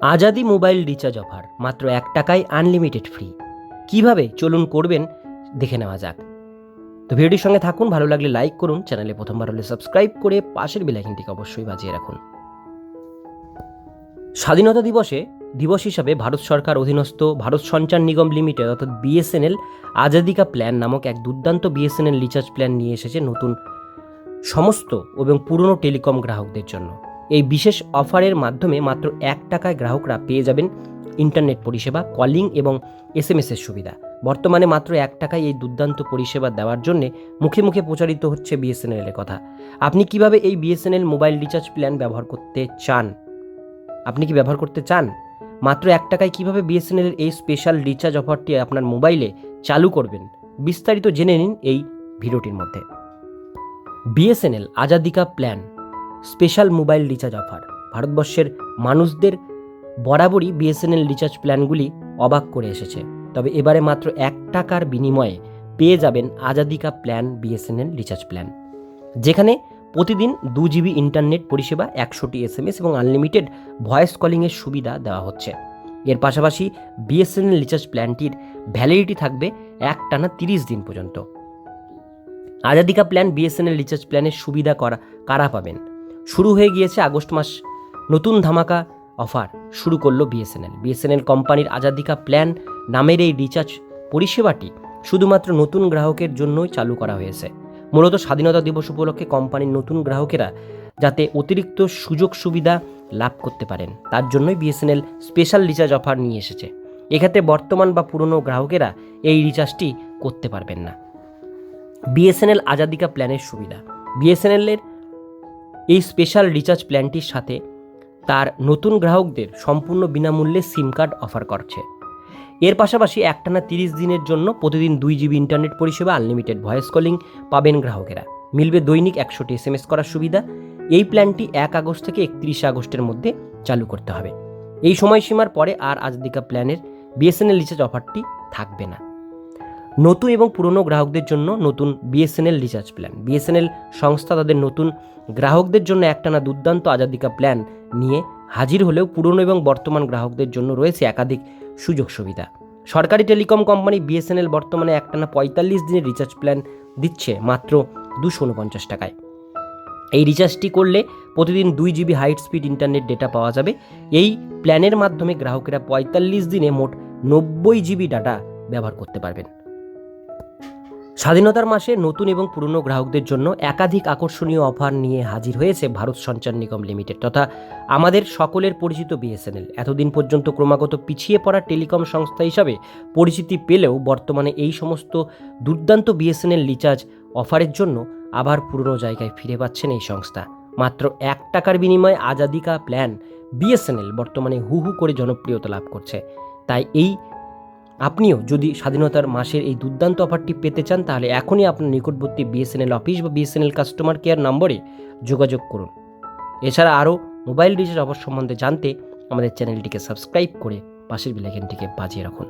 Azadi mobile recharge offer, মাত্র এক টাকায় আনলিমিটেড ফ্রি। কীভাবে? চলুন করবেন, দেখে নেওয়া যাক। তো ভিডিওটির সঙ্গে থাকুন, ভালো লাগলে লাইক করুন, চ্যানেলে প্রথমবার হলে সাবস্ক্রাইব করে পাশের বেলাইকনটিকে অবশ্যই বাজিয়ে রাখুন। স্বাধীনতা দিবসে, দিবস হিসাবে ভারত সরকার অধীনস্থ ভারত সঞ্চার নিগম লিমিটেড, অর্থাৎ বিএসএনএল আজাদিকা প্ল্যান নামক এক দুর্দান্ত বিএসএনএল রিচার্জ প্ল্যান নিয়ে এসেছে নতুন, সমস্ত এবং পুরনো টেলিকম গ্রাহকদের জন্য। এই বিশেষ অফারের মাধ্যমে মাত্র এক টাকায় গ্রাহকরা পেয়ে যাবেন ইন্টারনেট পরিষেবা, কলিং এবং এস এম এর সুবিধা। বর্তমানে মাত্র এক টাকায় এই দুর্দান্ত পরিষেবা দেওয়ার জন্য মুখে মুখে প্রচারিত হচ্ছে বিএসএনএল এর কথা। আপনি কীভাবে এই বিএসএনএল মোবাইল রিচার্জ প্ল্যান ব্যবহার করতে চান? আপনি কি ব্যবহার করতে চান? মাত্র এক টাকায় কীভাবে বিএসএনএল এই স্পেশাল রিচার্জ অফারটি আপনার মোবাইলে চালু করবেন? বিস্তারিত জেনে নিন এই ভিডিওটির মধ্যে। BSNL Azadi ka plan. Special mobile recharge offer. ভারতবর্ষের মানুষদের বরাবরই বিএসএনএল রিচার্জ প্ল্যানগুলি অবাক করে এসেছে। তবে এবারে মাত্র এক টাকার বিনিময়ে পেয়ে যাবেন Azadi ka plan BSNL recharge plan. যেখানে প্রতিদিন দু জিবি ইন্টারনেট পরিষেবা, একশোটি এস এম এস এবং আনলিমিটেড ভয়েস কলিংয়ের সুবিধা দেওয়া হচ্ছে। এর পাশাপাশি বিএসএনএল রিচার্জ প্ল্যানটির ভ্যালিডিটি থাকবে এক টানা তিরিশ দিন পর্যন্ত। আজাদিকা প্ল্যান বিএসএনএল রিচার্জ প্ল্যানের সুবিধা করা কারা পাবেন? শুরু হয়ে গিয়েছে আগস্ট মাস নতুন ধামাকা অফার শুরু করল বিএসএনএল। বিএসএনএল কোম্পানির আজাদিকা প্ল্যান নামের এই রিচার্জ পরিষেবাটি শুধুমাত্র নতুন গ্রাহকের জন্যই চালু করা হয়েছে। মূলত স্বাধীনতা দিবস উপলক্ষে কোম্পানির নতুন গ্রাহকেরা যাতে অতিরিক্ত সুযোগ সুবিধা লাভ করতে পারেন, তার জন্যই বিএসএনএল স্পেশাল রিচার্জ অফার নিয়ে এসেছে। এক্ষেত্রে বর্তমান বা পুরনো গ্রাহকেরা এই রিচার্জটি করতে পারবেন না। বিএসএনএল আজাদিকা প্ল্যানের সুবিধা। বিএসএনএলের এই স্পেশাল রিচার্জ প্ল্যানটির সাথে তার নতুন গ্রাহকদের সম্পূর্ণ বিনামূল্যে সিম কার্ড অফার করছে। এর পাশাপাশি একটানা তিরিশ দিনের জন্য প্রতিদিন দুই জিবি ইন্টারনেট পরিষেবা আনলিমিটেড ভয়েস কলিং পাবেন গ্রাহকেরা। মিলবে দৈনিক একশোটি এস এম এস করার সুবিধা। এই প্ল্যানটি এক আগস্ট থেকে একত্রিশে আগস্টের মধ্যে চালু করতে হবে। এই সময়সীমার পরে আর আজদিকা প্ল্যানের বিএসএনএল রিচার্জ অফারটি থাকবে না। নতুন এবং পুরনো গ্রাহকদের জন্য নতুন বিএসএনএল রিচার্জ প্ল্যান বিএসএনএল সংস্থা তাদের নতুন গ্রাহকদের জন্য একটানা দুর্দান্ত আজাদিকা প্ল্যান নিয়ে হাজির হলেও পুরনো এবং বর্তমান গ্রাহকদের জন্য রয়েছে একাধিক সুযোগ সুবিধা। সরকারি টেলিকম কোম্পানি বিএসএনএল বর্তমানে একটানা পঁয়তাল্লিশ দিনের রিচার্জ প্ল্যান দিচ্ছে মাত্র দুশো উনপঞ্চাশ টাকায়। এই রিচার্জটি করলে প্রতিদিন দুই GB high speed internet data পাওয়া যাবে। এই প্ল্যানের মাধ্যমে গ্রাহকেরা পঁয়তাল্লিশ দিনে মোট নব্বই জিবি ডাটা ব্যবহার করতে পারবেন। স্বাধীনতার মাসে নতুন এবং পুরনো গ্রাহকদের জন্য একাধিক আকর্ষণীয় অফার নিয়ে হাজির হয়েছে ভারত সঞ্চার নিগম লিমিটেড তথা আমাদের সকলের পরিচিত বিএসএনএল। এতদিন পর্যন্ত ক্রমাগত পিছিয়ে পড়া টেলিকম সংস্থা হিসাবে পরিচিতি পেলেও বর্তমানে এই সমস্ত দুর্দান্ত বিএসএনএল রিচার্জ অফারের জন্য আবার পুরনো জায়গায় ফিরে পাচ্ছেন এই সংস্থা। মাত্র এক টাকার বিনিময়ে আজাদিকা প্ল্যান বিএসএনএল বর্তমানে হু হু করে জনপ্রিয়তা লাভ করছে। তাই এই আপনিও যদি স্বাধীনতার মাসের এই দুর্দান্ত অফারটি পেতে চান, তাহলে এখনই আপনার নিকটবর্তী বিএসএনএল অফিস বা বিএসএনএল কাস্টমার কেয়ার নম্বরে যোগাযোগ করুন। এছাড়া আরও মোবাইল রিচার্জ অফার সম্বন্ধে জানতে আমাদের চ্যানেলটিকে সাবস্ক্রাইব করে পাশের বিলাইকেনটিকে বাজিয়ে রাখুন।